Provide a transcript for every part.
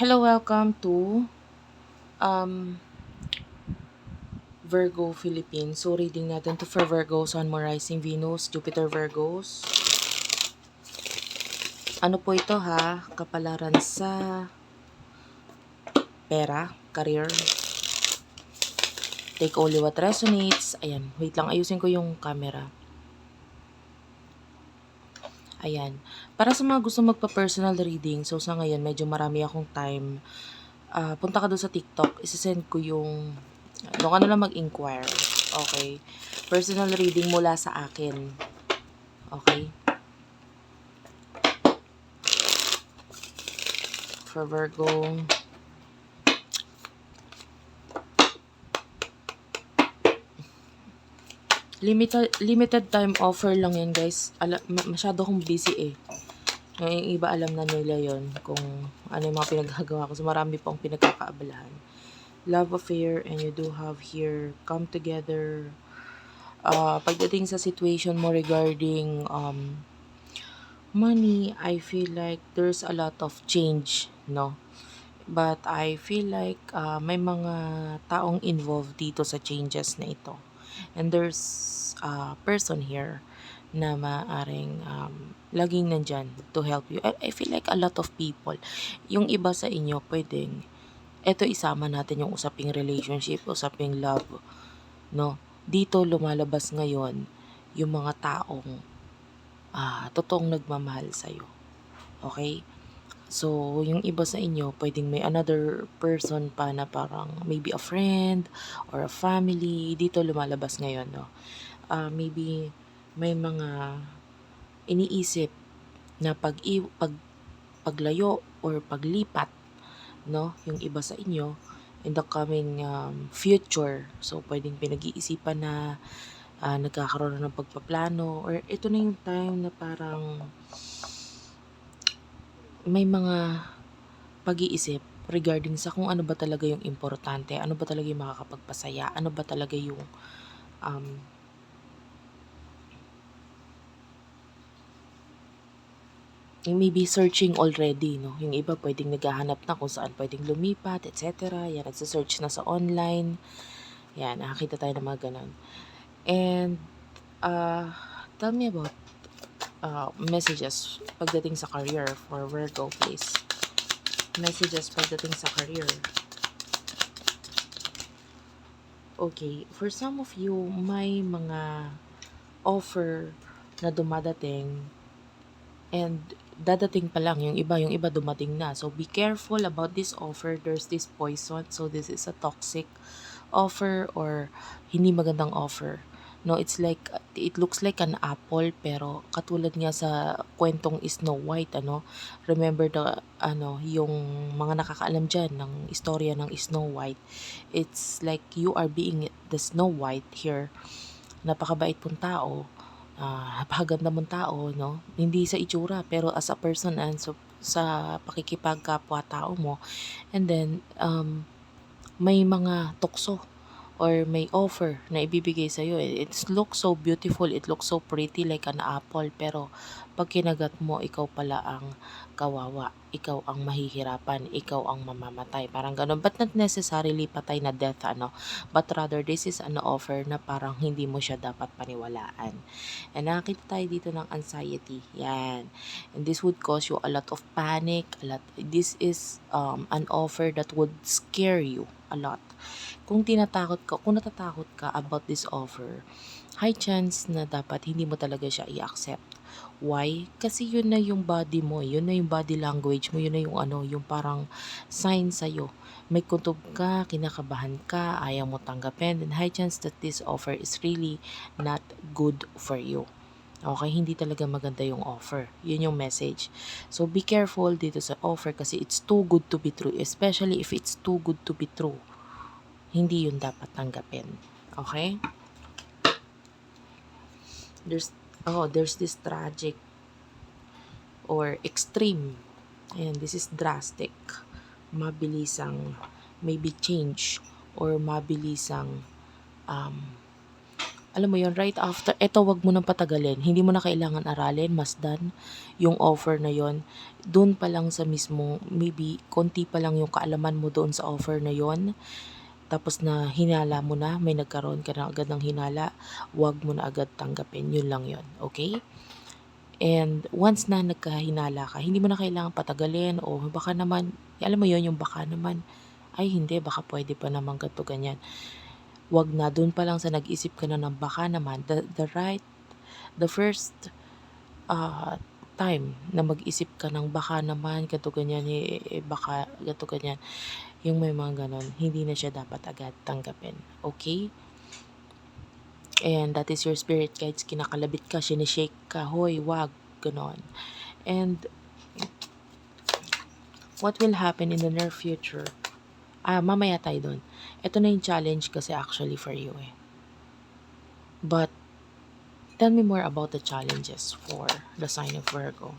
Hello, welcome to um, Virgo Philippines. So, reading natin to for Virgo, Sun, Moon, Rising, Venus, Jupiter, Virgos. Ano po ito ha? Kapalaran sa pera, career. Take only what resonates. Ayan, wait lang, ayusin ko yung camera. Ayan. Para sa mga gusto magpa-personal reading, so sa ngayon, medyo marami akong time. Ah, punta ka doon sa TikTok, isasend ko yung, doon ka na lang mag-inquire. Okay? Personal reading mula sa akin. Okay? For Virgo. Limited limited time offer lang yan, guys. Ala, ma- masyado akong busy eh. Yung iba alam na nila yon kung ano yung mga pinaggagawa ko. So marami pong pinagkakaabalahan. Love affair and you do have here come together. Uh, pagdating sa situation mo regarding um, money, I feel like there's a lot of change, no? But I feel like uh, may mga taong involved dito sa changes na ito. And there's a person here na maaring um, laging nandyan to help you. I, I feel like a lot of people, yung iba sa inyo pwedeng, eto isama natin yung usaping relationship, usaping love, no? Dito lumalabas ngayon yung mga taong ah, totoong nagmamahal sa'yo. Okay? So, yung iba sa inyo, pwedeng may another person pa na parang maybe a friend or a family. Dito lumalabas ngayon, no? Ah, maybe may mga iniisip na pag, pag paglayo or paglipat, no? Yung iba sa inyo in the coming um, future. So, pwedeng pinag-iisipan na ah, nagkakaroon na ng pagpaplano or ito na yung time na parang may mga pag-iisip regarding sa kung ano ba talaga yung importante, ano ba talaga yung makakapagpasaya, ano ba talaga yung um, yung maybe searching already, no? Yung iba pwedeng naghahanap na kung saan pwedeng lumipat, etc. Yan, nagsa-search na sa online. Yan, nakakita tayo ng mga ganun. And, uh, tell me about uh, messages pagdating sa career for Virgo, please. Messages pagdating sa career. Okay, for some of you, may mga offer na dumadating and dadating pa lang yung iba, yung iba dumating na. So be careful about this offer. There's this poison. So this is a toxic offer or hindi magandang offer. No, it's like it looks like an apple pero katulad nga sa kwentong Snow White ano. Remember the ano yung mga nakakaalam diyan ng istorya ng Snow White. It's like you are being the Snow White here. Napakabait pong tao. Uh, napakaganda mong tao, no? Hindi sa itsura, pero as a person and so, sa pakikipagkapwa tao mo. And then, um, may mga tukso or may offer na ibibigay sa iyo. It looks so beautiful, it looks so pretty like an apple pero pag kinagat mo, ikaw pala ang kawawa, ikaw ang mahihirapan, ikaw ang mamamatay. Parang ganun. But not necessarily patay na death, ano. But rather, this is an offer na parang hindi mo siya dapat paniwalaan. And nakakita tayo dito ng anxiety. Yan. And this would cause you a lot of panic. A lot. This is um, an offer that would scare you a lot. Kung tinatakot ka, kung natatakot ka about this offer, high chance na dapat hindi mo talaga siya i-accept. Why? Kasi yun na yung body mo, yun na yung body language mo, yun na yung ano, yung parang sign sa'yo. May kutob ka, kinakabahan ka, ayaw mo tanggapin, then high chance that this offer is really not good for you. Okay, hindi talaga maganda yung offer. Yun yung message. So, be careful dito sa offer kasi it's too good to be true. Especially if it's too good to be true. Hindi yun dapat tanggapin. Okay? There's oh, there's this tragic or extreme. Ayan, this is drastic. Mabilisang maybe change or mabilisang um, alam mo yon right after, eto wag mo nang patagalin. Hindi mo na kailangan aralin, masdan yung offer na yon. Doon pa lang sa mismong, maybe konti pa lang yung kaalaman mo doon sa offer na yon. Tapos na hinala mo na, may nagkaroon ka na agad ng hinala, wag mo na agad tanggapin. Yun lang yon okay? And once na nagkahinala ka, hindi mo na kailangan patagalin o baka naman, alam mo yon yung baka naman, ay hindi, baka pwede pa naman ganito ganyan. Wag na, doon pa lang sa nag-isip ka na ng baka naman, the, the right, the first uh, time na mag-isip ka ng baka naman, ganito ganyan, eh, eh, baka ganito ganyan, yung may mga ganon, hindi na siya dapat agad tanggapin. Okay? And that is your spirit guides, kinakalabit ka, sinishake ka, hoy, wag, ganon. And what will happen in the near future? Ah, mamaya tayo doon. Ito na yung challenge kasi actually for you eh. But, tell me more about the challenges for the sign of Virgo.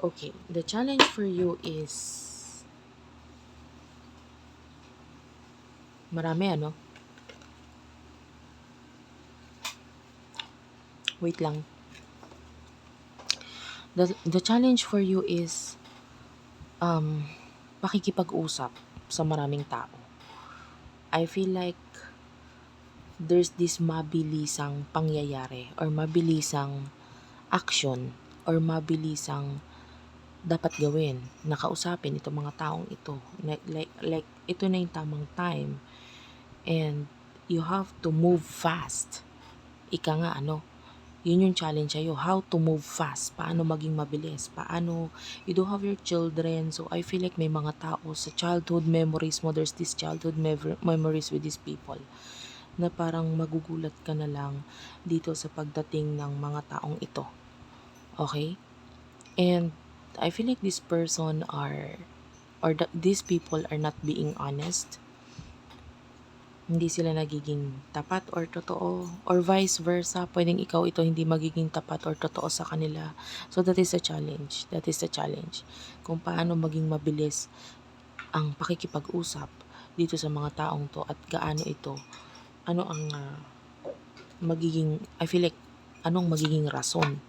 Okay, the challenge for you is marami ano? Wait lang. The, the challenge for you is um, pakikipag-usap sa maraming tao. I feel like there's this mabilisang pangyayari or mabilisang action or mabilisang dapat gawin na kausapin itong mga taong ito. Like, like, like ito na yung tamang time and you have to move fast. Ika nga ano, yun yung challenge sa'yo. How to move fast. Paano maging mabilis. Paano, you do have your children. So, I feel like may mga tao sa childhood memories mo, there's this childhood memories with these people na parang magugulat ka na lang dito sa pagdating ng mga taong ito. Okay? And I feel like this person are or the, these people are not being honest. Hindi sila nagiging tapat or totoo or vice versa. Pwedeng ikaw ito hindi magiging tapat or totoo sa kanila. So that is a challenge. That is the challenge. Kung paano maging mabilis ang pakikipag-usap dito sa mga taong to at gaano ito ano ang ah, magiging I feel like anong magiging rason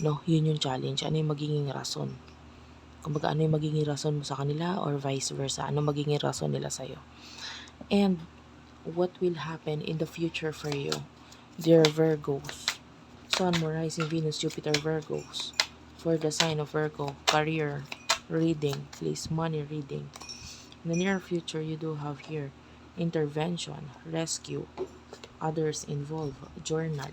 no yun yung challenge. Ano yung magiging rason? Kumbaga ano yung magiging rason mo sa kanila or vice versa? Ano magiging rason nila sa'yo? And what will happen in the future for you? Dear Virgos. Sun, Moon, Rising, Venus, Jupiter, Virgos. For the sign of Virgo career reading. Please money reading. In the near future you do have here intervention rescue others involved journal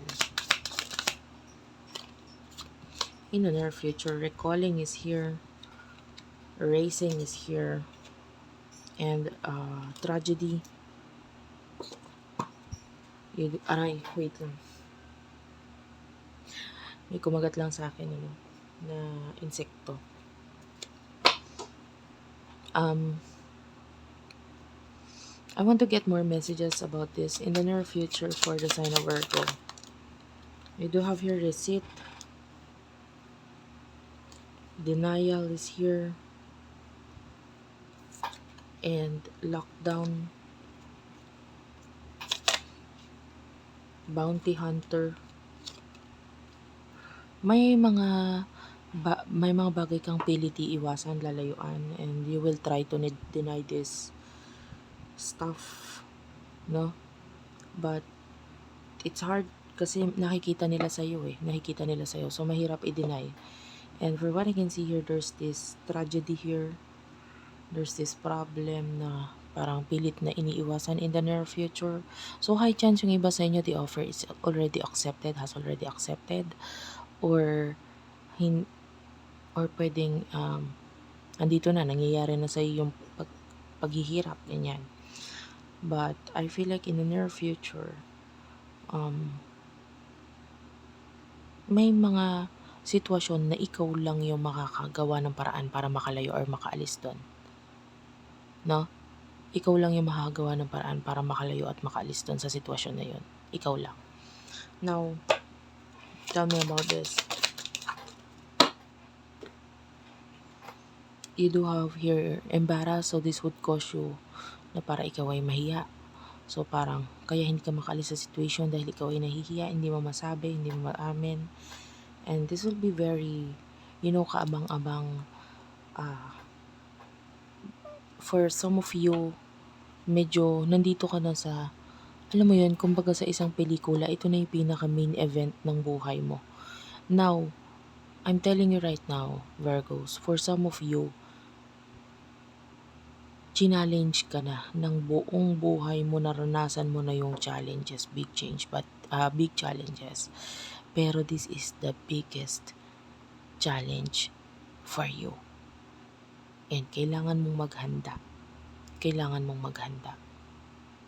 in the near future. Recalling is here. Racing is here. And uh, tragedy. You, aray wait lang. May kumagat lang sa akin ano na insekto. Um I want to get more messages about this in the near future for the sign of Virgo. You do have your receipt. Denial is here. And lockdown. Bounty hunter. May mga ba- may mga bagay kang piliti iwasan, lalayuan, and you will try to deny this stuff, no? But, it's hard kasi nakikita nila sa'yo eh. Nakikita nila sa'yo. So, mahirap i-deny. And for what I can see here, there's this tragedy here. There's this problem na parang pilit na iniiwasan in the near future. So, high chance yung iba sa inyo, the offer is already accepted, has already accepted. Or, hin or pwedeng, um, andito na, nangyayari na sa'yo yung pag, paghihirap, ganyan. But I feel like in the near future, um, may mga sitwasyon na ikaw lang yung makakagawa ng paraan para makalayo or makaalis doon. No? Ikaw lang yung makakagawa ng paraan para makalayo at makaalis doon sa sitwasyon na yun. Ikaw lang. Now, tell me about this. You do have here embarrass, so this would cause you na para ikaw ay mahiya So parang kaya hindi ka makaalis sa situation dahil ikaw ay nahihiya, hindi mo masabi, hindi mo maamin. And this will be very, you know, kaabang-abang ah for some of you, medyo nandito ka na sa, alam mo yun, kumbaga sa isang pelikula, ito na yung pinaka main event ng buhay mo. Now, I'm telling you right now, Virgos, for some of you, challenge ka na ng buong buhay mo, naranasan mo na yung challenges, big change, but uh, big challenges. Pero this is the biggest challenge for you. And kailangan mong maghanda. Kailangan mong maghanda.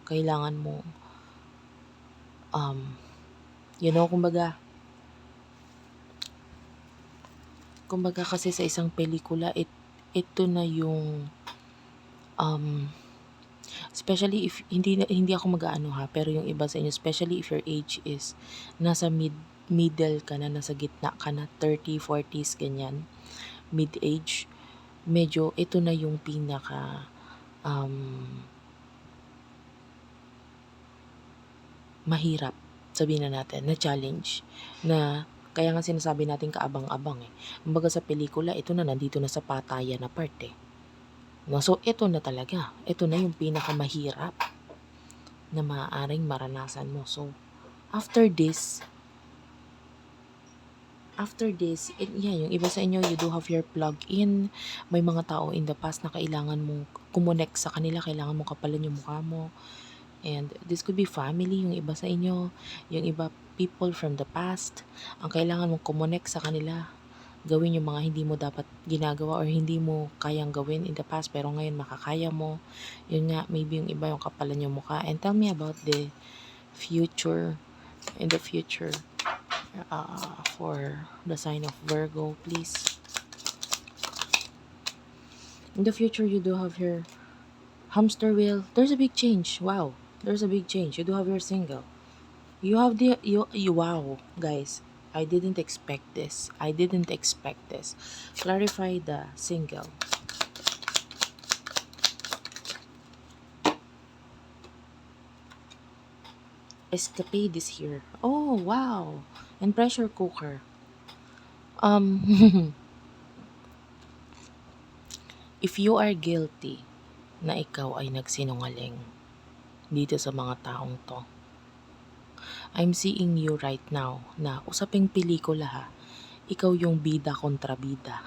Kailangan mong, um, you know, kumbaga, kumbaga kasi sa isang pelikula, it, ito na yung, um, especially if, hindi, hindi ako mag-ano ha, pero yung iba sa inyo, especially if your age is nasa mid, middle ka na, nasa gitna ka na, 30, 40s, ganyan, mid-age, medyo ito na yung pinaka, um, mahirap, sabihin na natin, na challenge, na kaya nga sinasabi natin kaabang-abang eh. Kumbaga sa pelikula, ito na nandito na sa patayan na part eh. No, so ito na talaga. Ito na yung pinakamahirap na maaaring maranasan mo. So after this, after this, it, yeah, yung iba sa inyo, you do have your plug-in. May mga tao in the past na kailangan mong kumonek sa kanila, kailangan mong kapalan yung mukha mo. And this could be family, yung iba sa inyo, yung iba people from the past. Ang kailangan mong kumonek sa kanila, gawin yung mga hindi mo dapat ginagawa or hindi mo kayang gawin in the past pero ngayon makakaya mo. Yun nga, maybe yung iba yung kapalan yung mukha. And tell me about the future, in the future, uh, for the sign of Virgo, please. In the future, you do have your hamster wheel. There's a big change. Wow. There's a big change. You do have your single. You have the you, you wow, guys. I didn't expect this. I didn't expect this. Clarify the single. Escapade is here. Oh, wow. And pressure cooker. Um if you are guilty na ikaw ay nagsinungaling dito sa mga taong to, I'm seeing you right now na usaping pelikula ha, ikaw yung bida kontra bida.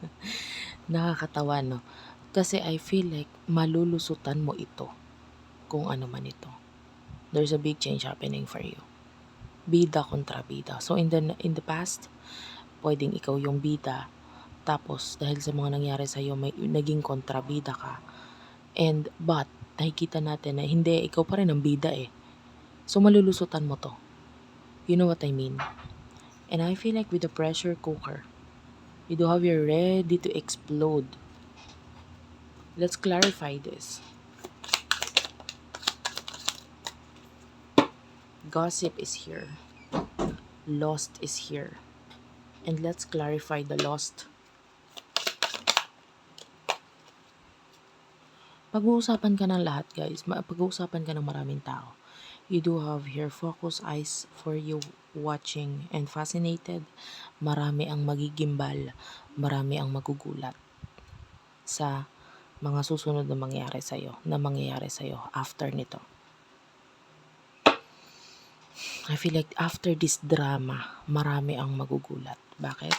Nakakatawa no? Kasi I feel like malulusutan mo ito kung ano man ito. There's a big change happening for you. Bida kontra bida. So in the in the past, pwedeng ikaw yung bida. Tapos dahil sa mga nangyari sa iyo, may naging kontrabida ka. And but nakikita natin na hindi ikaw pa rin ang bida eh. So malulusutan mo to. You know what I mean? And I feel like with the pressure cooker, you do have your ready to explode. Let's clarify this. Gossip is here. Lost is here. And let's clarify the lost. Pag-uusapan ka ng lahat, guys. Pag-uusapan ka ng maraming tao. You do have your focus eyes for you watching and fascinated. Marami ang magigimbal. Marami ang magugulat sa mga susunod na mangyayari sa'yo, na mangyayari sa'yo after nito. I feel like after this drama, marami ang magugulat. Bakit?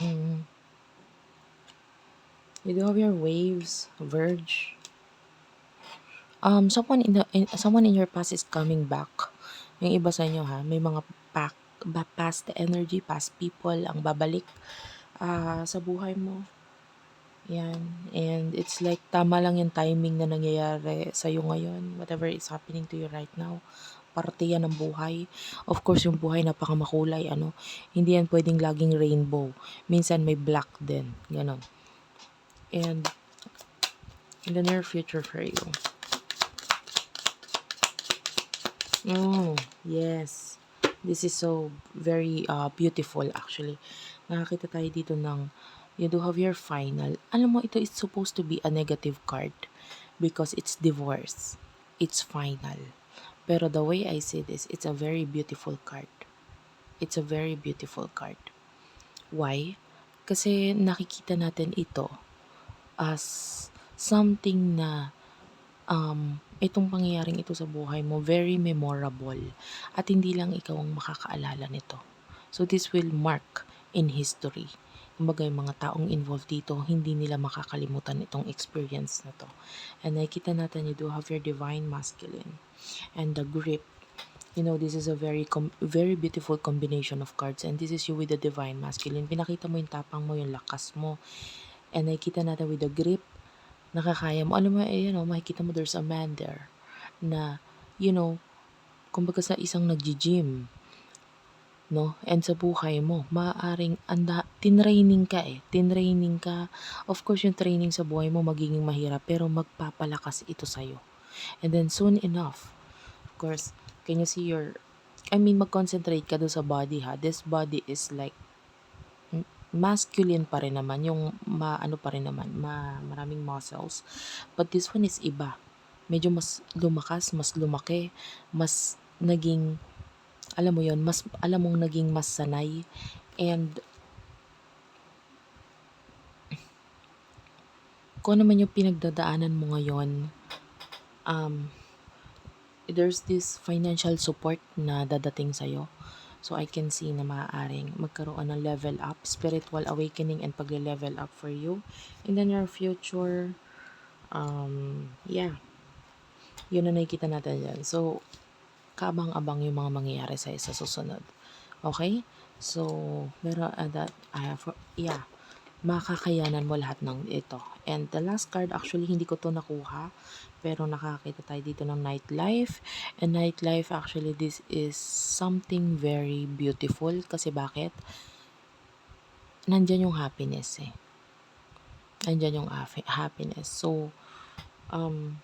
Hmm. You do have your waves, verge. Um, someone in the in, someone in your past is coming back. Yung iba sa inyo ha, may mga pack, past energy, past people ang babalik ah, sa buhay mo. Yan. And it's like tama lang yung timing na nangyayari sa iyo ngayon. Whatever is happening to you right now. Parte yan ng buhay. Of course, yung buhay napakamakulay. Ano? Hindi yan pwedeng laging rainbow. Minsan may black din. Ganon. And in the near future for you. Oh, yes. This is so very uh, beautiful actually. Nakakita tayo dito ng You do have your final. Alam mo, ito is supposed to be a negative card because it's divorce. It's final. Pero the way I see this, it's a very beautiful card. It's a very beautiful card. Why? Kasi nakikita natin ito as something na um, itong pangyayaring ito sa buhay mo, very memorable. At hindi lang ikaw ang makakaalala nito. So this will mark in history. Kumbaga yung mga taong involved dito, hindi nila makakalimutan itong experience na to. And nakikita natin, you do have your divine masculine. And the grip, you know, this is a very com- very beautiful combination of cards. And this is you with the divine masculine. Pinakita mo yung tapang mo, yung lakas mo. And nakikita natin with the grip, nakakaya mo. Alam mo, eh, you know, makikita mo there's a man there na, you know, kumbaga sa isang nagji-gym, no? And sa buhay mo, maaaring anda, tinraining ka eh. Tinraining ka. Of course, yung training sa buhay mo magiging mahirap, pero magpapalakas ito sa'yo. And then soon enough, of course, can you see your, I mean, mag-concentrate ka doon sa body ha. This body is like, masculine pa rin naman, yung ma, ano pa rin naman, ma, maraming muscles. But this one is iba. Medyo mas lumakas, mas lumaki, mas naging, alam mo yon mas, alam mong naging mas sanay. And, kung ano man yung pinagdadaanan mo ngayon, um, there's this financial support na dadating sa'yo. So, I can see na maaaring magkaroon ng level up, spiritual awakening and pagle-level up for you. in the near future, um, yeah, yun na nakikita natin yan. So, kaabang-abang yung mga mangyayari sa sa susunod. Okay? So, pero uh, that, uh, for, yeah, makakayanan mo lahat ng ito. And the last card, actually, hindi ko to nakuha. Pero nakakita tayo dito ng nightlife. And nightlife, actually, this is something very beautiful. Kasi bakit? Nandyan yung happiness eh. Nandyan yung hap- happiness. So, um,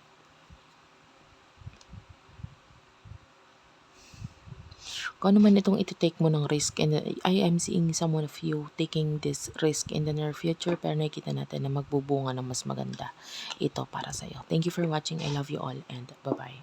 kung ano man itong iti-take mo ng risk and I am seeing someone of you taking this risk in the near future pero nakikita natin na magbubunga ng mas maganda ito para sa'yo. Thank you for watching. I love you all and bye-bye.